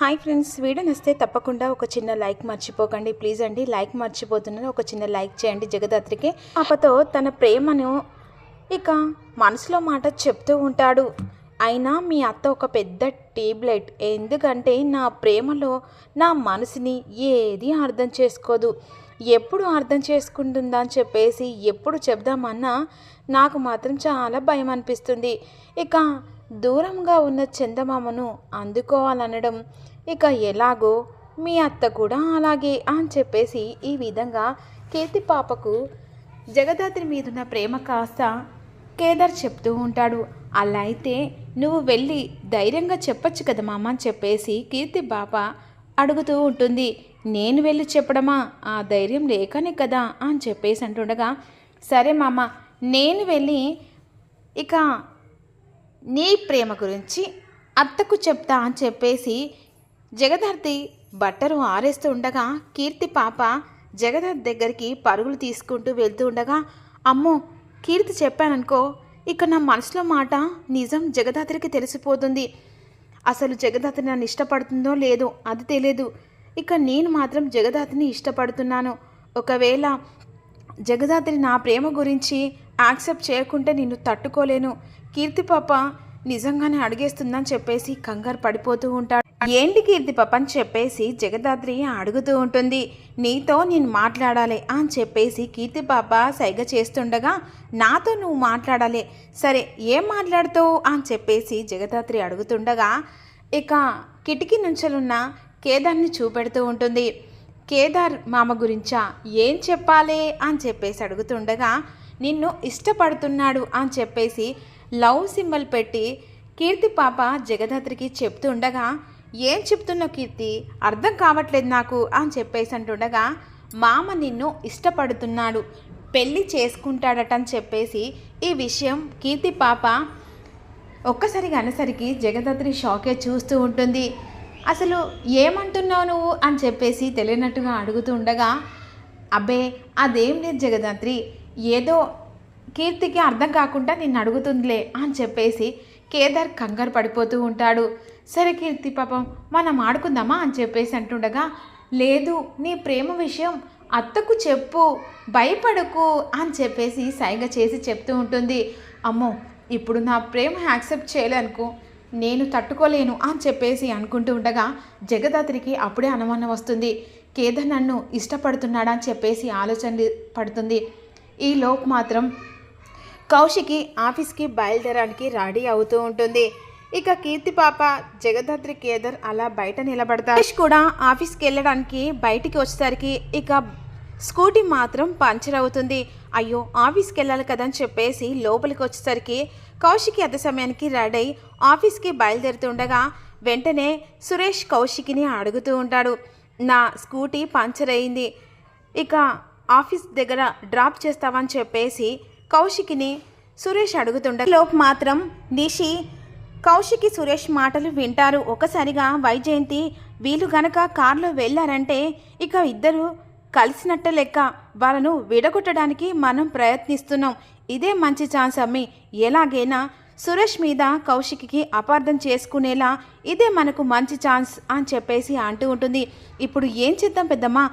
Hi friends video నస్తే తప్పకుండా ఒక చిన్న లైక్ మర్చిపోకండి. ప్లీజ్ అండి లైక్ మర్చిపోతున్నాను ఒక చిన్న లైక్ చేయండి జగదాత్రికి. పాపతో తన ప్రేమను ఇక మనసులో మాట చెప్తూ ఉంటాడు. అయినా మీ అత్త ఒక పెద్ద ట్యూబ్లైట్ ఎందుకంటే నా ప్రేమలో నా మనసుని ఏది అర్థం చేసుకోదు. ఎప్పుడు అర్థం చేసుకుంటుందా అని చెప్పేసి ఎప్పుడు చెప్దామన్నా నాకు మాత్రం చాలా భయం అనిపిస్తుంది. ఇక దూరంగా ఉన్న చందమామను అందుకోవాలనడం ఇక ఎలాగో మీ అత్త కూడా అలాగే అని చెప్పేసి ఈ విధంగా కీర్తి పాపకు జగదాత్రి మీదున్న ప్రేమ కాస్త కేదార్ చెప్తూ ఉంటాడు. అలా అయితే నువ్వు వెళ్ళి ధైర్యంగా చెప్పచ్చు కదా మామ అని చెప్పేసి కీర్తి బాప అడుగుతూ ఉంటుంది. నేను వెళ్ళి చెప్పడమా? ఆ ధైర్యం లేకనే కదా అని చెప్పేసి అంటుండగా సరే మామ నేను వెళ్ళి ఇక నీ ప్రేమ గురించి అత్తకు చెప్తా అని చెప్పేసి జగదార్తి బట్టలు ఆరేస్తూ ఉండగా కీర్తి పాప జగదార్థ్ దగ్గరికి పరుగులు తీసుకుంటూ వెళ్తూ ఉండగా అమ్మో కీర్తి చెప్పాననుకో ఇక నా మనసులో మాట నిజం జగదాత్రికి తెలిసిపోతుంది. అసలు జగదాత్రి నన్ను ఇష్టపడుతుందో లేదో అది తెలియదు ఇక నేను మాత్రం జగదాత్రిని ఇష్టపడుతున్నాను. ఒకవేళ జగదాత్రి నా ప్రేమ గురించి యాక్సెప్ట్ చేయకుంటే నిన్ను తట్టుకోలేను. కీర్తి పాప నిజంగానే అడిగేస్తుందని చెప్పేసి కంగారు పడిపోతూ ఉంటాడు. ఏంటి కీర్తి పాప అని చెప్పేసి జగదాత్రి అడుగుతూ ఉంటుంది. నీతో నేను మాట్లాడాలి అని చెప్పేసి కీర్తి పాప సైగ చేస్తుండగా నాతో నువ్వు మాట్లాడాలి. సరే ఏం మాట్లాడుతావు అని చెప్పేసి జగదాత్రి అడుగుతుండగా ఇక కిటికీ నుంచలున్న కేదార్ని చూపెడుతూ ఉంటుంది. కేదార్ మామ గురించా? ఏం చెప్పాలి అని చెప్పేసి అడుగుతుండగా నిన్ను ఇష్టపడుతున్నాడు అని చెప్పేసి లవ్ సింబల్ పెట్టి కీర్తి పాప జగదాత్రికి చెప్తుండగా ఏం చెప్తున్నావు కీర్తి? అర్థం కావట్లేదు నాకు అని చెప్పేసి అంటుండగా మామ నిన్ను ఇష్టపడుతున్నాడు పెళ్ళి చేసుకుంటాడట అని చెప్పేసి ఈ విషయం కీర్తి పాప ఒక్కసారిగా అనేసరికి జగదత్రి షాకే చూస్తూ ఉంటుంది. అసలు ఏమంటున్నావు నువ్వు? అని చెప్పేసి తెలియనట్టుగా అడుగుతూ ఉండగా అబ్బే అదేం లేదు జగదాత్రి. ఏదో కీర్తికి అర్థం కాకుండా నిన్ను అడుగుతుందిలే అని చెప్పేసి కేదార్ కంగారు పడిపోతూ ఉంటాడు. సరే కీర్తి పాపం మనం ఆడుకుందామా అని చెప్పేసి అంటుండగా లేదు నీ ప్రేమ విషయం అత్తకు చెప్పు భయపడకు అని చెప్పేసి సైగ చేసి చెప్తూ ఉంటుంది. అమ్మో ఇప్పుడు నా ప్రేమ యాక్సెప్ట్ చేయలేనుకో నేను తట్టుకోలేను అని చెప్పేసి అనుకుంటూ ఉండగా జగదాత్రికి అప్పుడే అనుమానం వస్తుంది. కేదార్ నన్ను ఇష్టపడుతున్నాడా అని చెప్పేసి ఆలోచన పడుతుంది. ఈ లోపు మాత్రం కౌశికి ఆఫీస్కి బయలుదేరడానికి రెడీ అవుతూ ఉంటుంది. ఇక కీర్తి పాప జగదాద్రి కేదర్ అలా బయట నిలబడతారు. కూడా ఆఫీస్కి వెళ్ళడానికి బయటికి వచ్చేసరికి ఇక స్కూటీ మాత్రం పంచర్ అవుతుంది. అయ్యో ఆఫీస్కి వెళ్ళాలి కదా అని చెప్పేసి లోపలికి వచ్చేసరికి కౌశికి అదే సమయానికి రెడీ అయి ఆఫీస్కి బయలుదేరుతుండగా వెంటనే సురేష్ కౌశికిని అడుగుతూ ఉంటాడు. నా స్కూటీ పంచర్ అయింది. ఇక ఆఫీస్ దగ్గర డ్రాప్ చేస్తావని చెప్పేసి కౌశికిని సురేష్ అడుగుతుండే లోపు మాత్రం నిషి కౌశికి సురేష్ మాటలు వింటారు. ఒకసారిగా వైజయంతి వీళ్ళు గనక కారులో వెళ్ళారంటే ఇక ఇద్దరు కలిసినట్ట లెక్క. వాళ్ళను విడగొట్టడానికి మనం ప్రయత్నిస్తున్నాం. ఇదే మంచి ఛాన్స్ అమ్మి. ఎలాగైనా సురేష్ మీద కౌశిక్కి అపార్థం చేసుకునేలా ఇదే మనకు మంచి ఛాన్స్ అని చెప్పేసి అంటూ ఉంటుంది. ఇప్పుడు ఏం చేద్దాం పెద్దమ్మా?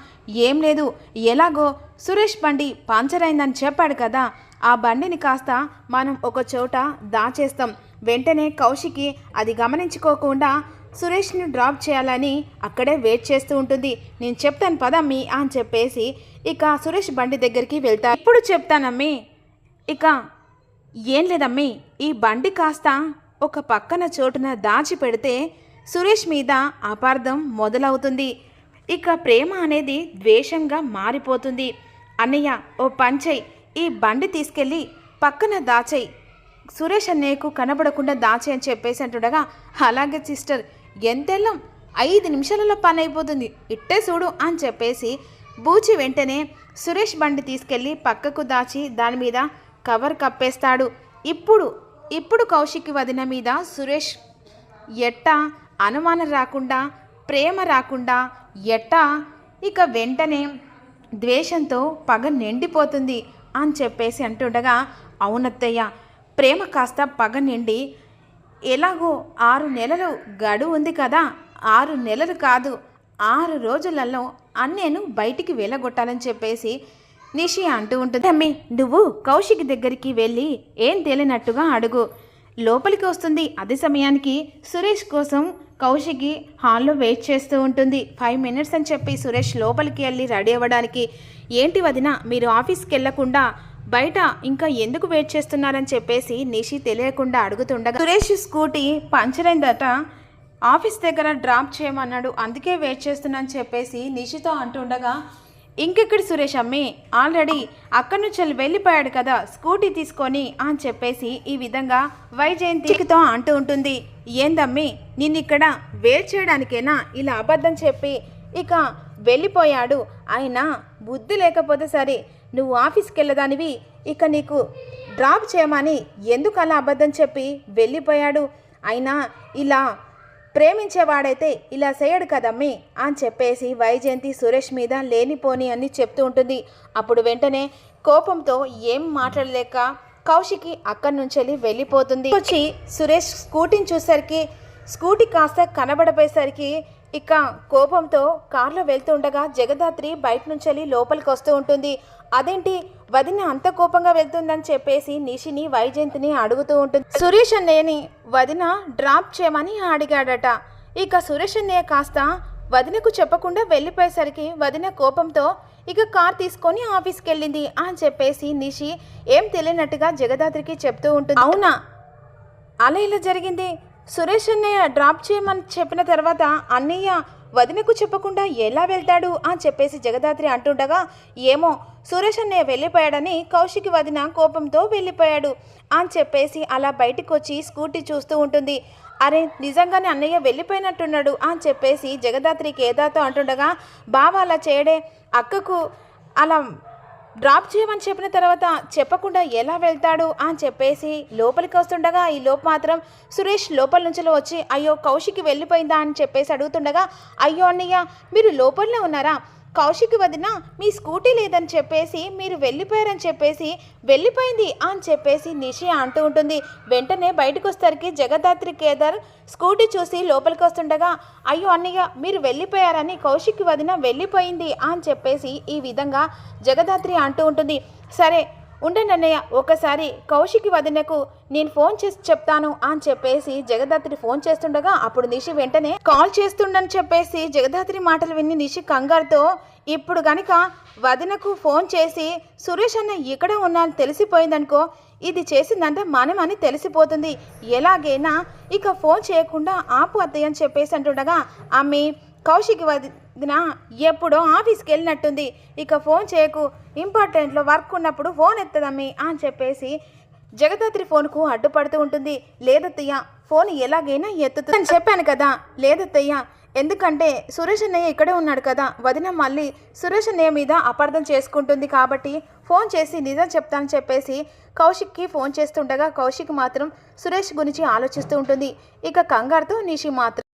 ఏం లేదు. ఎలాగో సురేష్ బండి పంచర్ అయిందని చెప్పాడు కదా. ఆ బండిని కాస్త మనం ఒక చోట దాచేస్తాం. వెంటనే కౌశికి అది గమనించుకోకుండా సురేష్ని డ్రాప్ చేయాలని అక్కడే వెయిట్ చేస్తూ ఉంటుంది. నేను చెప్తాను పదమ్మి అని చెప్పేసి ఇక సురేష్ బండి దగ్గరికి వెళ్తా ఇప్పుడు చెప్తానమ్మి. ఇక ఏం లేదమ్మి ఈ బండి కాస్త ఒక పక్కన చోటున దాచి పెడితే సురేష్ మీద అపార్థం మొదలవుతుంది. ఇక ప్రేమ అనేది ద్వేషంగా మారిపోతుంది. అన్నయ్య ఓ పంచై ఈ బండి తీసుకెళ్ళి పక్కన దాచేయి. సురేష్ అన్నయ్యకు కనబడకుండా దాచే అని చెప్పేసి అంటుండగా అలాగే సిస్టర్ ఎంతెల్లం ఐదు నిమిషాలలో పని అయిపోతుంది ఇట్టే చూడు అని చెప్పేసి బూచి వెంటనే సురేష్ బండి తీసుకెళ్ళి పక్కకు దాచి దాని మీద కవర్ కప్పేస్తాడు. ఇప్పుడు ఇప్పుడు కౌశిక్ వదిన మీద సురేష్ ఎట్టా అనుమానం రాకుండా ప్రేమ రాకుండా ఎట్టా ఇక వెంటనే ద్వేషంతో పగ నిండిపోతుంది అని చెప్పేసి అంటుండగా అవునత్తయ్య ప్రేమ కాస్త పగ నిండి ఎలాగో ఆరు నెలలు గడువు ఉంది కదా ఆరు నెలలు కాదు ఆరు రోజులలో అన్నేను బయటికి వెళ్ళగొట్టాలని చెప్పేసి నిషి అంటూ ఉంటుంది. అమ్మి నువ్వు కౌశిక్ దగ్గరికి వెళ్ళి ఏం తేలినట్టుగా అడుగు. లోపలికి వస్తుంది. అదే సమయానికి సురేష్ కోసం కౌశికి హాల్లో వెయిట్ చేస్తూ ఉంటుంది. ఫైవ్ మినిట్స్ అని చెప్పి సురేష్ లోపలికి వెళ్ళి రెడీ అవ్వడానికి. ఏంటి వదిన మీరు ఆఫీస్కి వెళ్ళకుండా బయట ఇంకా ఎందుకు వెయిట్ చేస్తున్నారని చెప్పేసి నిషి తెలియకుండా అడుగుతుండగా సురేష్ స్కూటీ పంచర్ అయిందట ఆఫీస్ దగ్గర డ్రాప్ చేయమన్నాడు. అందుకే వెయిట్ చేస్తున్నాను చెప్పేసి నిషితో అంటుండగా ఇంకెక్కడి సురేష్ అమ్మి? ఆల్రెడీ అక్కడి నుంచి వెళ్ళి వెళ్ళిపోయాడు కదా స్కూటీ తీసుకొని అని చెప్పేసి ఈ విధంగా వైజయంతితో అంటూ ఉంటుంది. ఏందమ్మి నిన్ను ఇక్కడ వేల్ చేయడానికేనా ఇలా అబద్ధం చెప్పి? ఇక వెళ్ళిపోయాడు. అయినా బుద్ధి లేకపోతే సరే నువ్వు ఆఫీస్కి వెళ్ళదానివి ఇక నీకు డ్రాప్ చేయమని ఎందుకు అలా అబద్ధం చెప్పి వెళ్ళిపోయాడు? అయినా ఇలా ప్రేమించేవాడైతే ఇలా చేయడు కదమ్మి అని చెప్పేసి వైజయంతి సురేష్ మీద లేనిపోని అని చెప్తూ ఉంటుంది. అప్పుడు వెంటనే కోపంతో ఏం మాట్లాడలేక కౌశికి అక్కడి నుంచి వెళ్ళి వెళ్ళిపోతుంది. వచ్చి సురేష్ స్కూటీని చూసరికి స్కూటీ కాస్త కనబడపోయేసరికి ఇక కోపంతో కారులో వెళ్తుండగా జగదాత్రి బయట నుంచి వెళ్ళి లోపలికి వస్తూ ఉంటుంది. అదేంటి? వదిన అంత కోపంగా వెళ్తుందని చెప్పేసి నిషిని వైజయంతిని అడుగుతూ ఉంటుంది. సురేష్ అన్నయ్యని వదిన డ్రాప్ చేయమని అడిగాడట. ఇక సురేష్ అన్నయ్య కాస్త వదినకు చెప్పకుండా వెళ్ళిపోయేసరికి వదిన కోపంతో ఇక కార్ తీసుకొని ఆఫీస్కి వెళ్ళింది అని చెప్పేసి నిషి ఏం తెలియనట్టుగా జగదాత్రికి చెప్తూ ఉంటుంది. అవునా? అలా ఇలా జరిగింది? సురేష్ అన్నయ్య డ్రాప్ చేయమని చెప్పిన తర్వాత అన్నయ్య వదినకు చెప్పకుండా ఎలా వెళ్తాడు అని చెప్పేసి జగదాత్రి అంటుండగా ఏమో సురేష్ అన్నయ్య వెళ్ళిపోయాడని కౌశికి వదిన కోపంతో వెళ్ళిపోయాడు అని చెప్పేసి అలా బయటకు వచ్చి స్కూటీ చూస్తూ ఉంటుంది. అరే నిజంగానే అన్నయ్య వెళ్ళిపోయినట్టున్నాడు అని చెప్పేసి జగదాత్రి కేదాతో అంటుండగా బావ అలా చేయడే అక్కకు అలా డ్రాప్ చేయమని చెప్పిన తర్వాత చెప్పకుండా ఎలా వెళ్తాడు అని చెప్పేసి లోపలికి వస్తుండగా ఈ లోపు మాత్రం సురేష్ లోపల నుంచి వచ్చి అయ్యో కౌశికి వెళ్ళిపోయిందా? అని చెప్పేసి అడుగుతుండగా అయ్యో అన్నయ్య మీరు లోపలనే ఉన్నారా? కౌశిక్ వదిన మీ స్కూటీ లేదని చెప్పేసి మీరు వెళ్ళిపోయారని చెప్పేసి వెళ్ళిపోయింది అని చెప్పేసి నిషి అంటూ ఉంటుంది. వెంటనే బయటకు వస్తారికి జగదాత్రి కేదార్ స్కూటీ చూసి లోపలికి వస్తుండగా అయ్యో అన్నయ్య మీరు వెళ్ళిపోయారని కౌశిక్ వదిన వెళ్ళిపోయింది అని చెప్పేసి ఈ విధంగా జగదాత్రి అంటూ ఉంటుంది. సరే ఉండనన్నయ్య ఒకసారి కౌశికి వదినకు నేను ఫోన్ చేసి చెప్తాను అని చెప్పేసి జగదాత్రి ఫోన్ చేస్తుండగా అప్పుడు నిషి వెంటనే కాల్ చేస్తుండని చెప్పేసి జగదాత్రి మాటలు విని నిషి కంగారుతో ఇప్పుడు గనుక వదినకు ఫోన్ చేసి సురేష్ అన్న ఇక్కడ ఉన్నాను తెలిసిపోయిందనుకో ఇది చేసిందంటే మనమని తెలిసిపోతుంది. ఎలాగైనా ఇక ఫోన్ చేయకుండా ఆపు అత్తయ్య అని చెప్పేసి అంటుండగా అమ్మి కౌశిక్ వదిన ఎప్పుడో ఆఫీస్కి వెళ్ళినట్టుంది. ఇక ఫోన్ చేయకు. ఇంపార్టెంట్లో వర్క్ ఉన్నప్పుడు ఫోన్ ఎత్తదమ్మి అని చెప్పేసి జగదాత్రి ఫోన్కు అడ్డుపడుతూ ఉంటుంది. లేదత్తయ్య ఫోన్ ఎలాగైనా ఎత్తుతుంది అని చెప్పాను కదా. లేదత్తయ్య ఎందుకంటే సురేష్ అన్నయ్య ఇక్కడే ఉన్నాడు కదా. వదిన మళ్ళీ సురేష్ అన్నయ్య మీద అపార్థం చేసుకుంటుంది కాబట్టి ఫోన్ చేసి నిజం చెప్తానని చెప్పేసి కౌశిక్కి ఫోన్ చేస్తుండగా కౌశిక్ మాత్రం సురేష్ గురించి ఆలోచిస్తూ ఉంటుంది. ఇక కంగారుతో నిషి మాత్రం